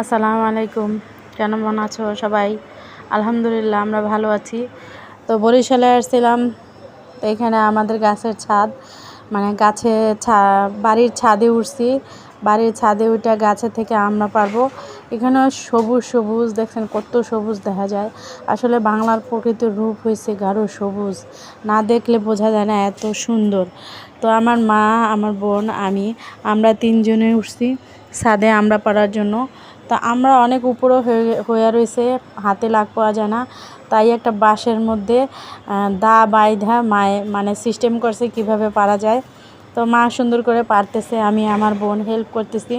আসসালামু আলাইকুম। কেমন আছো সবাই? আলহামদুলিল্লাহ, আমরা ভালো আছি। তো বরিশালে আসছিলাম। তো এখানে আমাদের গাছের ছাদ মানে গাছে ছা, বাড়ির ছাদে উঠছি। বাড়ির ছাদে উঠে গাছে থেকে আমরা পারব। এখানে সবুজ সবুজ, দেখছেন কত সবুজ দেখা যায়। আসলে বাংলার প্রকৃতির রূপ হয়েছে গাঢ় সবুজ। না দেখলে বোঝা যায় না এত সুন্দর। তো আমার মা, আমার বোন, আমি, আমরা তিনজনে উঠছি ছাদে আমরা পারার জন্য। তা আমরা অনেক উপরে হয়ে হয়ে রয়েছে, হাতে লাগ পাওয়া যায় না। তাই একটা বাঁশের মধ্যে দা বাইধা মায়ে মানে সিস্টেম করছে কীভাবে পারা যায়। তো মা সুন্দর করে পারতেছে, আমি আমার বোন হেল্প করতেছি।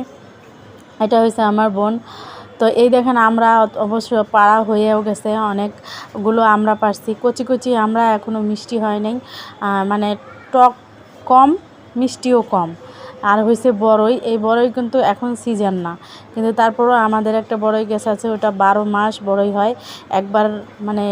এটা হয়েছে আমার বোন। তো এই দেখেন আমরা অবশ্য পাড়া হয়েও গেছে অনেকগুলো আমরা পারছি। কচি কচি আমরা এখনও মিষ্টি হয় নাই। মানে টক কম, মিষ্টিও কম। আর হয়েছে বড়ই। এই বড়ই কিন্তু এখন সিজন না। কিন্তু তারপরও আমাদের একটা বড়ই গাছ আছে, ওটা বারো মাস বড়ই হয়। একবার মানে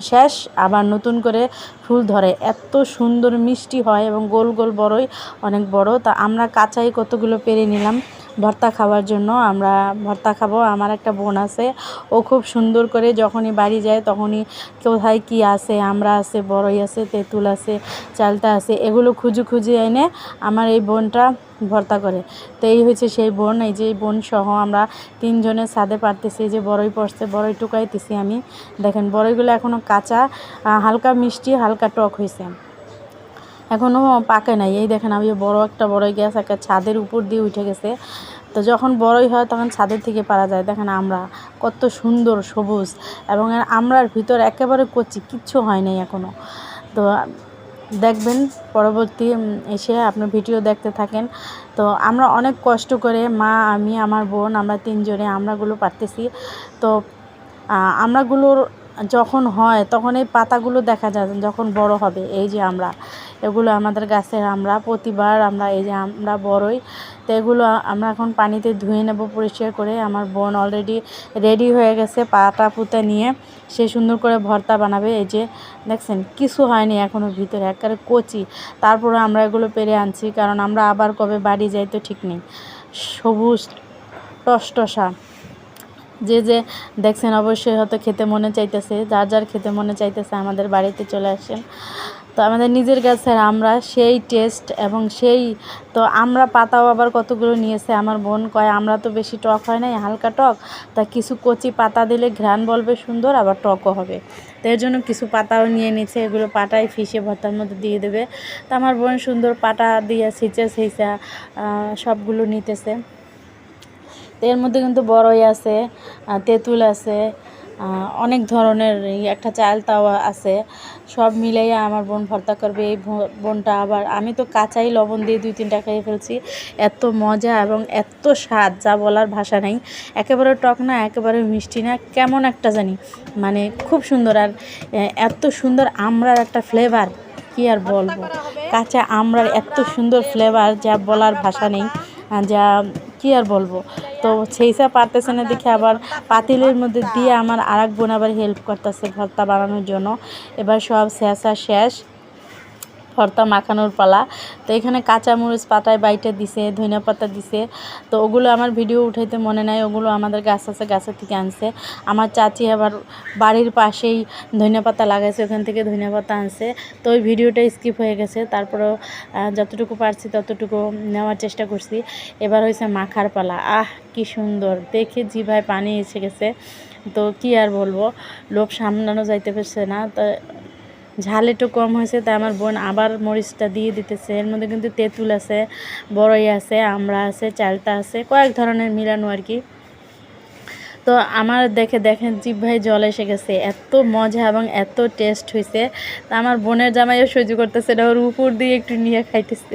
শেষ, আবার নতুন করে ফুল ধরে। এত সুন্দর মিষ্টি হয় এবং গোল গোল বড়ই, অনেক বড়। তা আমরা কাঁচাই কতগুলো পেরে নিলাম? ভর্তা খাওয়ার জন্য আমরা ভর্তা খাব। আমার একটা বোন আছে, ও খুব সুন্দর করে যখনই বাড়ি যায় তখনই কোথায় কি আছে, আমরা আছে, বড়ই আছে, তেঁতুল আছে চালতা আছে, এগুলো খুঁজে খুঁজে এনে আমার এই বোনটা ভর্তা করে। তো এই হচ্ছে সেই বোন, এই যে বোন সহ আমরা তিনজনের ছাদে পারতেছি যে বড়ই পড়ছে বড়ই টুকাইতেছি আমি। দেখেন, বড়ইগুলো এখনও কাঁচা হালকা মিষ্টি, হালকা টক হয়েছে এখনও পাকে নাই। এই দেখেন আমি বড় একটা বড়ই গ্যাস একটা ছাদের উপর দিয়ে উঠে গেছে। তো যখন বড়ই হয় তখন ছাদের থেকে পারা যায়। দেখেন আমরা কত সুন্দর সবুজ এবং আমরার ভিতর একেবারে কচি, কিচ্ছু হয় নাই এখনও তো দেখবেন পরবর্তী এসে আপনার ভিডিও দেখতে থাকেন। তো আমরা অনেক কষ্ট করে মা, আমি, আমার বোন, আমরা তিনজনে আমরাগুলো পারতেছি। তো আমরাগুলোর যখন হয়, তখন এই পাতাগুলো দেখা যায় যখন বড় হবে, এই যে আমরা। এগুলো আমাদের গাছের আমরা প্রতিবার আমরা এই যে আমরা বড়ই, তো এগুলো আমরা এখন পানিতে ধুয়ে নেব পরিষ্কার করে। আমার বোন অলরেডি রেডি হয়ে গেছে পাটা পুঁতে নিয়ে। সে সুন্দর করে ভর্তা বানাবে। এই যে দেখছেন, কিছু হয়নি এখনও ভিতরে, একবারে কচি। তারপরে আমরা এগুলো পেরে আনছি, কারণ আমরা আবার কবে বাড়ি যাই তো ঠিক নেই। সবুজ টসটসা। যে যে দেখছেন অবশ্যই হয়তো খেতে মনে চাইতেছে, যার যার খেতে মনে চাইতেছে আমাদের বাড়িতে চলে আসেন। তো আমাদের নিজের গাছের আমরা সেই টেস্ট এবং সেই, তো আমরা পাতাও আবার কতগুলো নিয়েছে, আমার বোন কয়, আমরা তো বেশি টক হয় নাই, হালকা টক। তা কিছু কচি পাতা দিলে ঘ্রাণ বলবে সুন্দর, আবার টকও হবে। তো এর জন্য কিছু পাতাও নিয়ে নিচ্ছে এগুলো পাটায় ফিসে ভর্তার মধ্যে দিয়ে দেবে। তো আমার বোন সুন্দর পাটা দিয়ে ছিঁচে ছিঁচা সবগুলো নিতেছে। এর মধ্যে কিন্তু বড়ই আছে তেঁতুল আছে অনেক ধরনের একটা চাল তাওয়া আছে। সব মিলাইয়া আমার বোন ভর্তা করবে এই বোনটা আবার আমি তো কাঁচাই লবণ দিয়ে দুই তিনটা খেয়ে ফেলছি। এত মজা এবং এত স্বাদ যা বলার ভাষা নেই। একেবারে টক না একেবারে মিষ্টি না কেমন একটা জানি মানে খুব সুন্দর। আর এত সুন্দর আমরার একটা ফ্লেভার কি আর বলব? কাঁচা আমরার এত সুন্দর ফ্লেভার যা বলার ভাষা নেই যা কি আর বলব? তো সেই সব পারতেছে না দেখে আবার পাতিলের মধ্যে দিয়ে আমার আর এক বোন আবার হেল্প করতেছে ভর্তা বানানোর জন্য। এবার সব শেষ আর শেষ। ভর্তা মাখানোর পালা। তো এখানে কাঁচামরিচ পাতায় বাইটা দিছে ধনিয়া পাতা দিছে। তো ওগুলো আমার ভিডিও উঠাইতে মনে নাই, ওগুলো আমাদের গাছ আছে, গাছের থেকে আনছে। আমার চাচি আবার বাড়ির পাশেই ধনিয়া পাতা লাগাইছে, ওখান থেকে ধনিয়া পাতা আনছে। তো ওই ভিডিওটা স্কিপ হয়ে গেছে, তারপরেও যতটুকু পারছি ততটুকু নেওয়ার চেষ্টা করছি। এবার হয়েছে মাখার পালা। আহ, কি সুন্দর, দেখে জিভায় পানি এসে গেছে। তো কি আর বলব, লোভ সামলানো যাইতে পারছে না। তো ঝাল একটু কম হয়েছে, তাই আমার বোন আবার মরিচটা দিয়ে দিতেছে। এর মধ্যে কিন্তু তেঁতুল আছে বড়ই আছে, আমড়া আছে চালতা আছে, কয়েক ধরনের মিলানো আর কি। তো আমার দেখে দেখেন জিভ ভাই জল এসে গেছে, এত মজা এবং এত টেস্ট হয়েছে। তা আমার বোনের জামাইও সহ্য করতেছে এটা ওর উপর দিয়ে একটু নিয়ে খাইতেছে।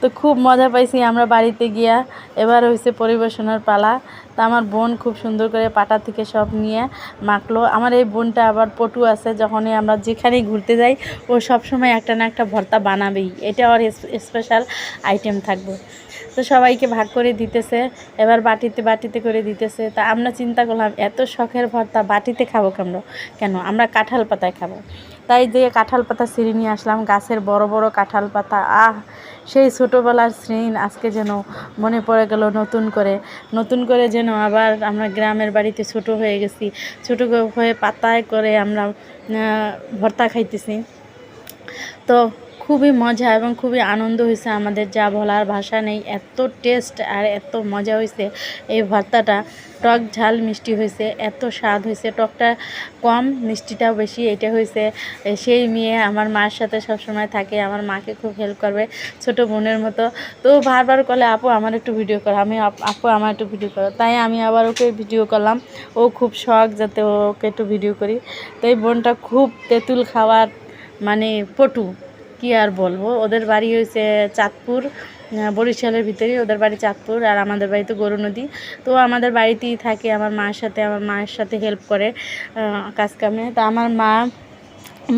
তো খুব মজা পাইছি আমরা বাড়িতে গিয়া। এবার হয়েছে পরিবেশনার পালা। তা আমার বোন খুব সুন্দর করে পাটা থেকে সব নিয়ে মাখলো। আমার এই বোনটা আবার পটু আছে, যখনই আমরা যেখানেই ঘুরতে যাই, ও সবসময় একটা না একটা ভর্তা বানাবেই। এটা ওর স্পেশাল আইটেম থাকবে। তো সবাইকে ভাগ করে দিতেছে, এবার বাটিতে বাটিতে করে দিতেছে। তা আমরা চিন্তা করলাম, এত শখের ভর্তা বাটিতে খাব কেন কেন? আমরা কাঁঠাল পাতায় খাব। তাই দিয়ে কাঁঠাল পাতা ছিঁড়ে নিয়ে আসলাম, গাছের বড় বড় কাঁঠাল পাতা। আহ, সেই ছোটোবেলার স্মৃণ আজকে যেন মনে পড়ে গেল নতুন করে। নতুন করে যেন আবার আমরা গ্রামের বাড়িতে ছোট হয়ে গেছি। ছোটো হয়ে পাতায় করে আমরা ভর্তা খাইতেছি। তো খুবই মজা এবং খুবই আনন্দ হয়েছে আমাদের, যা বলার ভাষা নেই। এত টেস্ট আর এত মজা হয়েছে এই ভর্তাটা। টক ঝাল মিষ্টি হয়েছে, এত স্বাদ হয়েছে। টকটা কম, মিষ্টিটাও বেশি, এটা হয়েছে। সেই মেয়ে আমার মার সাথে সবসময় থাকে, আমার মাকে খুব হেল্প করবে ছোট বোনের মতো। তো বারবার করলে আপু, আমার একটু ভিডিও করো। আমি, আপ- আপু, আমার একটু ভিডিও করো। তাই আমি আবার ওকে ভিডিও করলাম। ও খুব শখ যাতে ওকে একটু ভিডিও করি। তো এই বোনটা খুব তেঁতুল খাওয়ার মানে পটু। কি আর বলব? ওদের বাড়ি হয়েছে চাঁদপুর বরিশালের ভিতরেই ওদের বাড়ি চাঁদপুর আর আমাদের বাড়ি তো গরু নদী। তো আমাদের বাড়িতেই থাকে আমার মার সাথে আমার মায়ের সাথে হেল্প করে আহ, কাজকামে তো আমার মা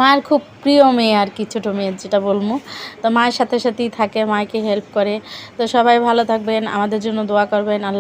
মার খুব প্রিয় মেয়ে আর কি ছোটো মেয়ে যেটা বলব। তো মায়ের সাথে সাথেই থাকে মাকে হেল্প করে। তো সবাই ভালো থাকবেন আমাদের জন্য দোয়া করবেন। আল্লাহ